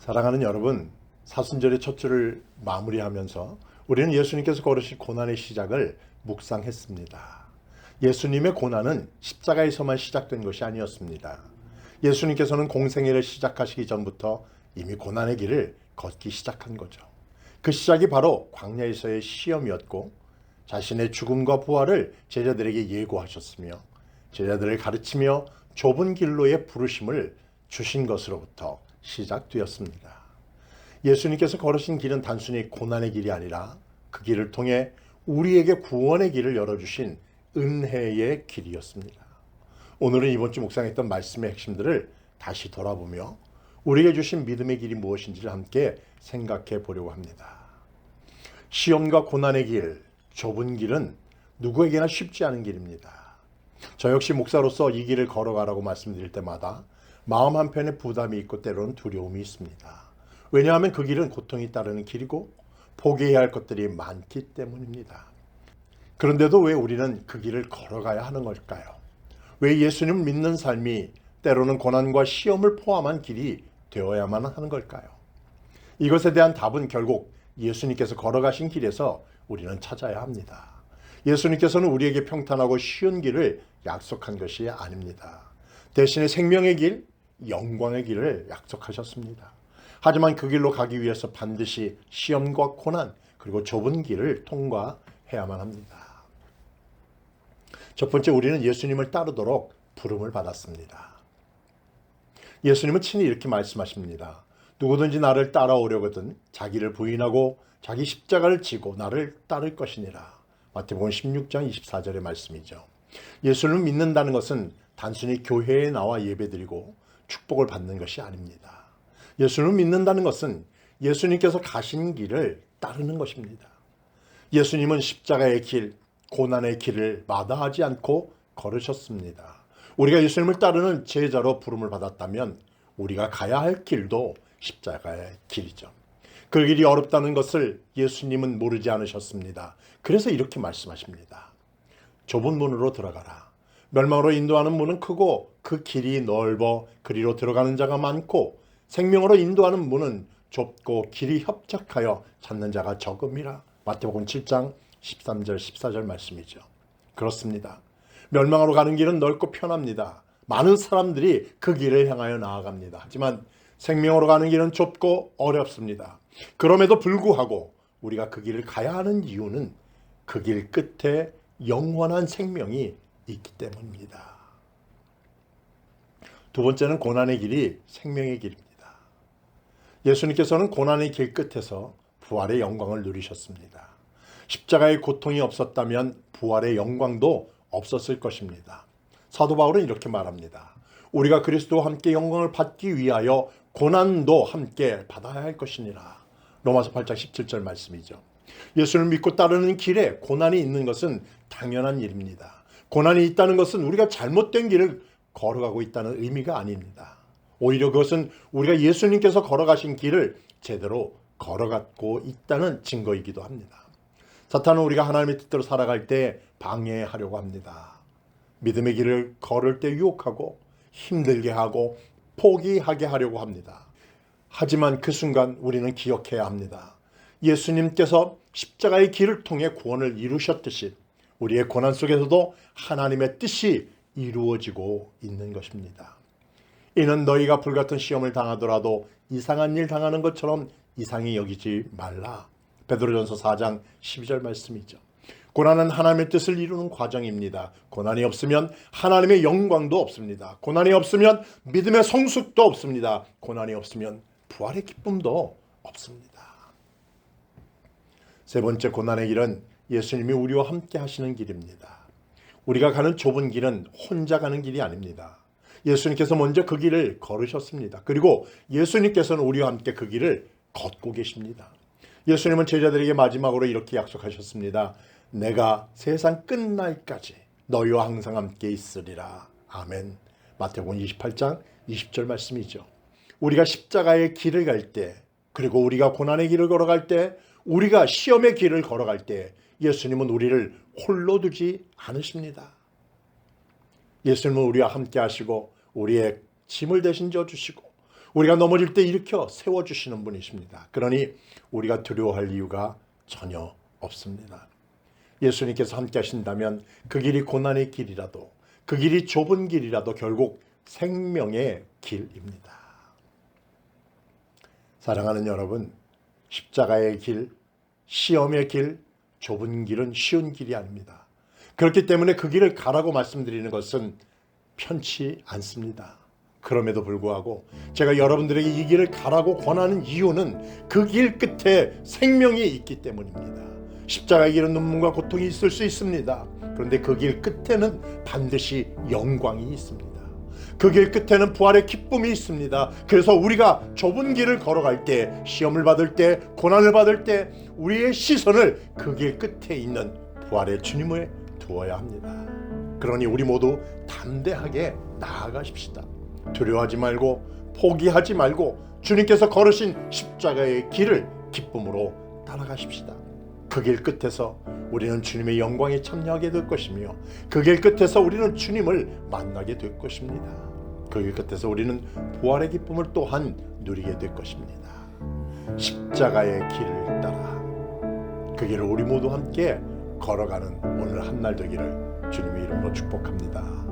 사랑하는 여러분, 사순절의 첫 주를 마무리하면서 우리는 예수님께서 걸으신 고난의 시작을 묵상했습니다. 예수님의 고난은 십자가에서만 시작된 것이 아니었습니다. 예수님께서는 공생애를 시작하시기 전부터 이미 고난의 길을 걷기 시작한 거죠. 그 시작이 바로 광야에서의 시험이었고 자신의 죽음과 부활을 제자들에게 예고하셨으며 제자들을 가르치며 좁은 길로의 부르심을 주신 것으로부터 시작되었습니다. 예수님께서 걸으신 길은 단순히 고난의 길이 아니라 그 길을 통해 우리에게 구원의 길을 열어주신 은혜의 길이었습니다. 오늘은 이번 주 묵상했던 말씀의 핵심들을 다시 돌아보며 우리에게 주신 믿음의 길이 무엇인지를 함께 생각해 보려고 합니다. 시험과 고난의 길, 좁은 길은 누구에게나 쉽지 않은 길입니다. 저 역시 목사로서 이 길을 걸어가라고 말씀드릴 때마다 마음 한편에 부담이 있고 때로는 두려움이 있습니다. 왜냐하면 그 길은 고통이 따르는 길이고 포기해야 할 것들이 많기 때문입니다. 그런데도 왜 우리는 그 길을 걸어가야 하는 걸까요? 왜 예수님을 믿는 삶이 때로는 고난과 시험을 포함한 길이 되어야만 하는 걸까요? 이것에 대한 답은 결국 예수님께서 걸어가신 길에서 우리는 찾아야 합니다. 예수님께서는 우리에게 평탄하고 쉬운 길을 약속한 것이 아닙니다. 대신에 생명의 길, 영광의 길을 약속하셨습니다. 하지만 그 길로 가기 위해서 반드시 시험과 고난 그리고 좁은 길을 통과해야만 합니다. 첫 번째 우리는 예수님을 따르도록 부름을 받았습니다. 예수님은 친히 이렇게 말씀하십니다. 누구든지 나를 따라오려거든 자기를 부인하고 자기 십자가를 지고 나를 따를 것이니라. 마태복음 16장 24절의 말씀이죠. 예수를 믿는다는 것은 단순히 교회에 나와 예배드리고 축복을 받는 것이 아닙니다. 예수를 믿는다는 것은 예수님께서 가신 길을 따르는 것입니다. 예수님은 십자가의 길, 고난의 길을 마다하지 않고 걸으셨습니다. 우리가 예수님을 따르는 제자로 부름을 받았다면 우리가 가야 할 길도 십자가의 길이죠. 그 길이 어렵다는 것을 예수님은 모르지 않으셨습니다. 그래서 이렇게 말씀하십니다. 좁은 문으로 들어가라. 멸망으로 인도하는 문은 크고 그 길이 넓어 그리로 들어가는 자가 많고 생명으로 인도하는 문은 좁고 길이 협착하여 찾는 자가 적음이라. 마태복음 7장 13절 14절 말씀이죠. 그렇습니다. 멸망으로 가는 길은 넓고 편합니다. 많은 사람들이 그 길을 향하여 나아갑니다. 하지만 생명으로 가는 길은 좁고 어렵습니다. 그럼에도 불구하고 우리가 그 길을 가야 하는 이유는 그 길 끝에 영원한 생명이 있기 때문입니다. 두 번째는 고난의 길이 생명의 길입니다. 예수님께서는 고난의 길 끝에서 부활의 영광을 누리셨습니다. 십자가의 고통이 없었다면 부활의 영광도 없었을 것입니다. 사도 바울은 이렇게 말합니다. 우리가 그리스도와 함께 영광을 받기 위하여 고난도 함께 받아야 할 것이니라. 로마서 8장 17절 말씀이죠. 예수를 믿고 따르는 길에 고난이 있는 것은 당연한 일입니다. 고난이 있다는 것은 우리가 잘못된 길을 걸어가고 있다는 의미가 아닙니다. 오히려 그것은 우리가 예수님께서 걸어가신 길을 제대로 걸어가고 있다는 증거이기도 합니다. 사탄은 우리가 하나님의 뜻대로 살아갈 때 방해하려고 합니다. 믿음의 길을 걸을 때 유혹하고 힘들게 하고 포기하게 하려고 합니다. 하지만 그 순간 우리는 기억해야 합니다. 예수님께서 십자가의 길을 통해 구원을 이루셨듯이 우리의 고난 속에서도 하나님의 뜻이 이루어지고 있는 것입니다. 이는 너희가 불같은 시험을 당하더라도 이상한 일 당하는 것처럼 이상히 여기지 말라. 베드로전서 4장 12절 말씀이죠. 고난은 하나님의 뜻을 이루는 과정입니다. 고난이 없으면 하나님의 영광도 없습니다. 고난이 없으면 믿음의 성숙도 없습니다. 고난이 없으면 부활의 기쁨도 없습니다. 세 번째 고난의 길은 예수님이 우리와 함께 하시는 길입니다. 우리가 가는 좁은 길은 혼자 가는 길이 아닙니다. 예수님께서 먼저 그 길을 걸으셨습니다. 그리고 예수님께서는 우리와 함께 그 길을 걷고 계십니다. 예수님은 제자들에게 마지막으로 이렇게 약속하셨습니다. 내가 세상 끝날까지 너희와 항상 함께 있으리라. 아멘. 마태복음 28장 20절 말씀이죠. 우리가 십자가의 길을 갈 때, 그리고 우리가 고난의 길을 걸어갈 때, 우리가 시험의 길을 걸어갈 때 예수님은 우리를 홀로 두지 않으십니다. 예수님은 우리와 함께 하시고 우리의 짐을 대신 져 주시고 우리가 넘어질 때 일으켜 세워주시는 분이십니다. 그러니 우리가 두려워할 이유가 전혀 없습니다. 예수님께서 함께 하신다면 그 길이 고난의 길이라도 그 길이 좁은 길이라도 결국 생명의 길입니다. 사랑하는 여러분, 십자가의 길, 시험의 길, 좁은 길은 쉬운 길이 아닙니다. 그렇기 때문에 그 길을 가라고 말씀드리는 것은 편치 않습니다. 그럼에도 불구하고 제가 여러분들에게 이 길을 가라고 권하는 이유는 그 길 끝에 생명이 있기 때문입니다. 십자가의 길은 눈물과 고통이 있을 수 있습니다. 그런데 그 길 끝에는 반드시 영광이 있습니다. 그 길 끝에는 부활의 기쁨이 있습니다. 그래서 우리가 좁은 길을 걸어갈 때, 시험을 받을 때, 고난을 받을 때, 우리의 시선을 그 길 끝에 있는 부활의 주님을 두어야 합니다. 그러니 우리 모두 담대하게 나아가십시다. 두려워하지 말고 포기하지 말고 주님께서 걸으신 십자가의 길을 기쁨으로 따라가십시다. 그 길 끝에서 우리는 주님의 영광에 참여하게 될 것이며 그 길 끝에서 우리는 주님을 만나게 될 것입니다. 그 길 끝에서 우리는 부활의 기쁨을 또한 누리게 될 것입니다. 십자가의 길을 따라 그 길을 우리 모두 함께 걸어가는 오늘 한 날 되기를 주님의 이름으로 축복합니다.